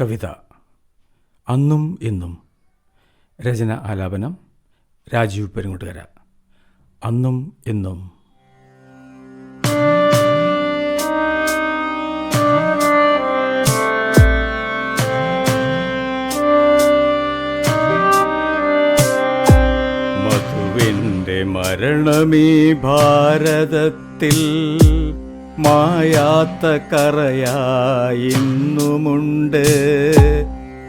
കവിത. അന്നും ഇന്നും. രചന ആലാപനം രാജീവ് പെരുങ്ങോട്ടുകര. അന്നും ഇന്നും. മധുവിന്റെ മരണമേ ഭാരതത്തിൽ മായാത്ത കറയായിന്നുമുണ്ട്.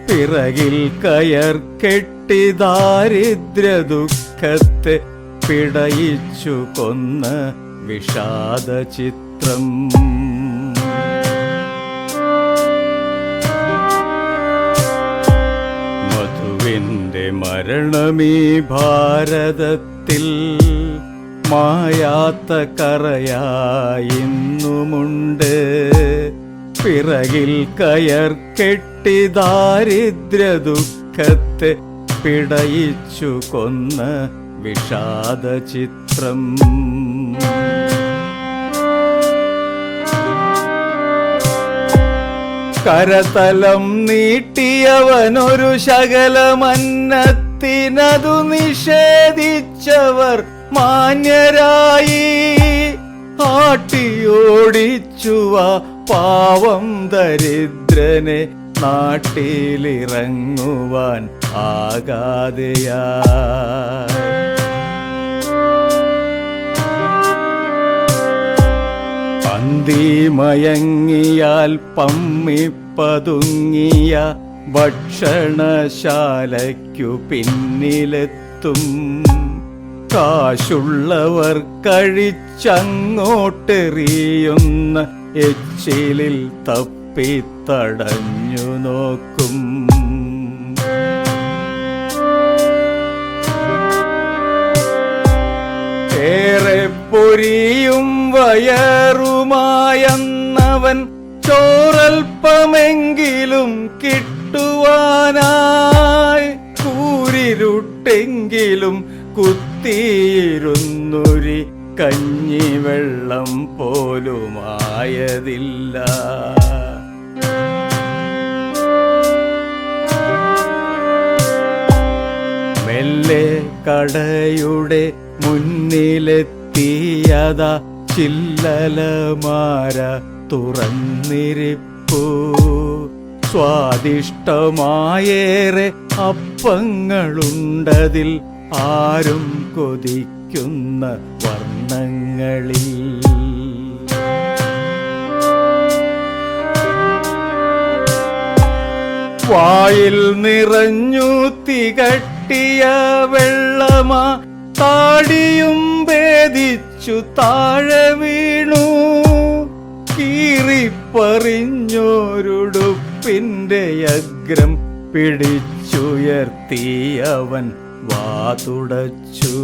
പിറകിൽ കയർ കെട്ടി ദാരിദ്ര്യ ദുഃഖത്തെ പിടയിച്ചു കൊന്ന വിഷാദ ചിത്രം. മധുവിന്റെ മരണമീ ഭാരതത്തിൽ മായാത്ത കറയായിന്നുമുണ്ട് പിറകിൽ കയർ കെട്ടി ദാരിദ്ര്യ ദുഃഖത്തെ പിടയിച്ചു കൊന്ന വിഷാദ ചിത്രം കരതലം നീട്ടിയവനൊരു ശകലമന്നത്തിനതു നിഷേധിച്ചവർ മാന്യരായി ആട്ടിയോടിച്ചുവ പാവം ദരിദ്രനെ നാട്ടിലിറങ്ങുവാൻ ആകാതെയാ. പന്തിമയങ്ങിയാൽ പമ്മിപ്പതുങ്ങിയ ഭക്ഷണശാലയ്ക്കു പിന്നിലെത്തും. കാശുള്ളവർ കഴിച്ചങ്ങോട്ടെറിയുന്ന എച്ചിലിൽ തപ്പിത്തടഞ്ഞു നോക്കും. ഏറെ പൊരിയും വയറുമായെന്നവൻ ചോറൽപ്പമെങ്കിലും കിട്ടുവാനായി. കൂരിരുട്ടെങ്കിലും കുത്തിയിരുന്നൊരി കഞ്ഞിവെള്ളം പോലുമായതില്ല. മെല്ലെ കടയുടെ മുന്നിലെത്തിയത ചില്ലലമാര തുറന്നിരിപ്പൂ. സ്വാദിഷ്ടമായേറെ അപ്പങ്ങളുണ്ടതിൽ ആരും കൊതിക്കുന്ന വർണങ്ങളിൽ. വായിൽ നിറഞ്ഞു തികട്ടിയ വെള്ളമാ താടിയും ഭേദിച്ചു താഴെ വീണു. കീറിപ്പറിഞ്ഞോരുടുപ്പിന്റെ അഗ്രം പിടിച്ചുയർത്തിയവൻ വാതുടച്ചു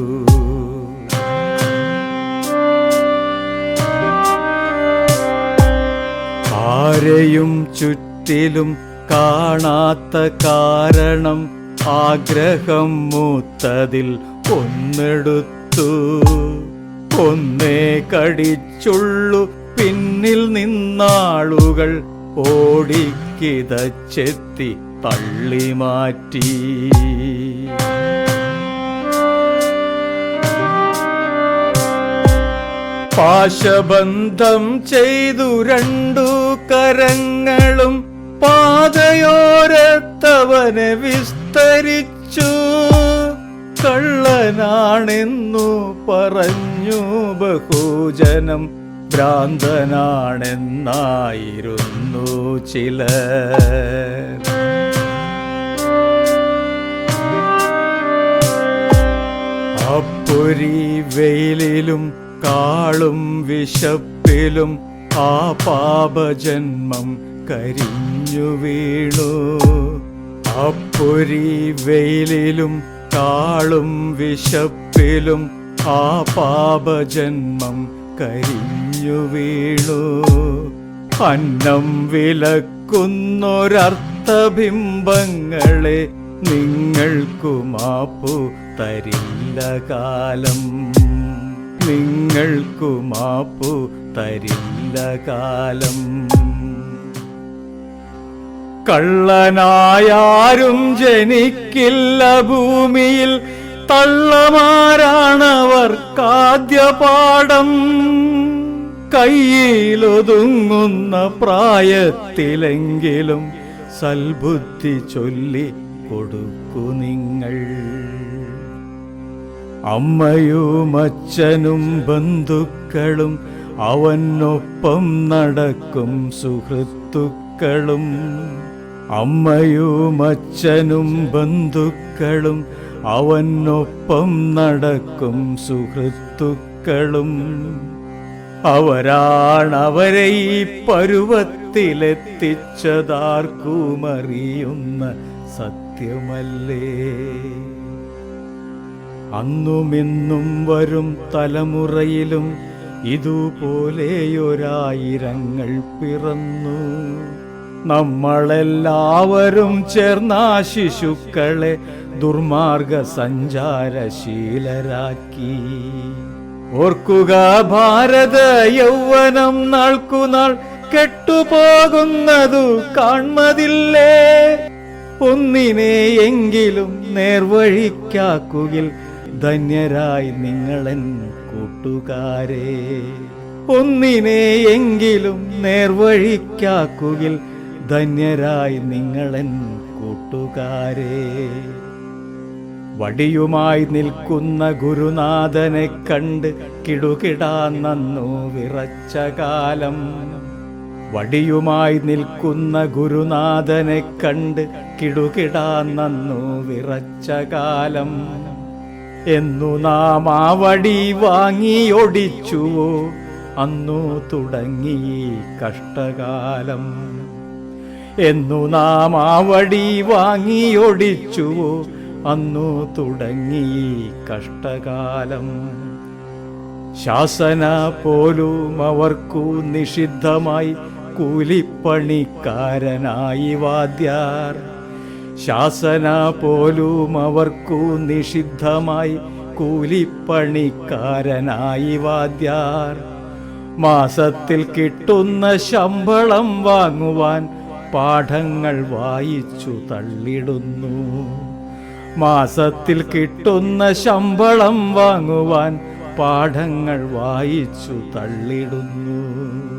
ആരെയും ചുറ്റിലും കാണാത്ത കാരണം ആഗ്രഹം മൂത്തതിൽ ഒന്നെടുത്തു. ഒന്നേ കടിച്ചുള്ളു പിന്നിൽ നിന്നാളുകൾ ഓടിക്കിതച്ചെത്തി തള്ളി പാശബന്ധം ചെയ്തു രണ്ടു കരങ്ങളും പാതയോരത്തവനെ വിസ്തരിച്ചു. കള്ളനാണെന്നു പറഞ്ഞു ബഹുജനം ഭ്രാന്തനാണെന്നായിരുന്നു ചില അപ്പൊരി വെയിലിലും കാളും വിശപ്പിലും ആ പാപജന്മം കരിഞ്ഞു വീണു. അപ്പൊരി വെയിലിലും കാളും വിശപ്പിലും ആ പാപജന്മം കരിഞ്ഞു വീണു. അന്നം വിലക്കുന്നൊരർത്ഥബിംബങ്ങളെ നിങ്ങൾക്കു മാപ്പു തരില്ല കാലം. നിങ്ങൾക്കു മാപ്പു തരില്ല കാലം. കള്ളനായാരും ജനിക്കില്ല ഭൂമിയിൽ തള്ളമാരാണവർ കാദ്യപാഠം. കയ്യിലൊതുങ്ങുന്ന പ്രായത്തിലെങ്കിലും സൽബുദ്ധി ചൊല്ലി കൊടുക്കു നിങ്ങൾ. അമ്മയും അച്ഛനും ബന്ധുക്കളും അവനൊപ്പം നടക്കും സുഹൃത്തുക്കളും. അമ്മയും അച്ഛനും ബന്ധുക്കളും അവനൊപ്പം നടക്കും സുഹൃത്തുക്കളും. അവരാണവരെ ഈ പരുവത്തിലെത്തിച്ചതാർക്കുമറിയുന്ന സത്യമല്ലേ? അന്നുമിന്നും വരും തലമുറയിലും ഇതുപോലെയൊരായിരങ്ങൾ പിറന്നു. നമ്മളെല്ലാവരും ചേർന്ന ശിശുക്കളെ ദുർമാർഗ സഞ്ചാരശീലരാക്കി ഓർക്കുക ഭാരത യൗവനം നാൾക്കുനാൾ കെട്ടുപോകുന്നതു കാൺമതില്ലേ? ഒന്നിനെ എങ്കിലും നേർവഴിക്കാക്കുകിൽ ധന്യരായി നിങ്ങളൻ കൂട്ടുകാരെ. ഒന്നിനെ എങ്കിലും നേർവഴിക്കാക്കുകിൽ ധന്യരായി നിങ്ങളൻ കൂട്ടുകാരെ. വടിയുമായി നിൽക്കുന്ന ഗുരുനാഥനെ കണ്ട് കിടുകിടാ നന്നു വിറച്ച കാലം. വടിയുമായി നിൽക്കുന്ന ഗുരുനാഥനെ കണ്ട് കിടുകിടാ നന്നു വിറച്ച കാലം. എന്നു നാം ആ വടി വാങ്ങിയൊടിച്ചുവോ അന്നു തുടങ്ങി കഷ്ടകാലം. എന്നു നാം ആ വടി വാങ്ങിയൊടിച്ചുവോ അന്നു തുടങ്ങി കഷ്ടകാലം. ശാസന പോലും അവർക്കു നിഷിദ്ധമായി കൂലിപ്പണിക്കാരനായി വാദ്യാർ. ശാസന പോലും അവർക്കു നിഷിദ്ധമായി കൂലിപ്പണിക്കാരനായി വാദ്യാർ. മാസത്തിൽ കിട്ടുന്ന ശമ്പളം വാങ്ങുവാൻ പാഠങ്ങൾ വായിച്ചു തള്ളിടുന്നു. മാസത്തിൽ കിട്ടുന്ന ശമ്പളം വാങ്ങുവാൻ പാഠങ്ങൾ വായിച്ചു തള്ളിടുന്നു.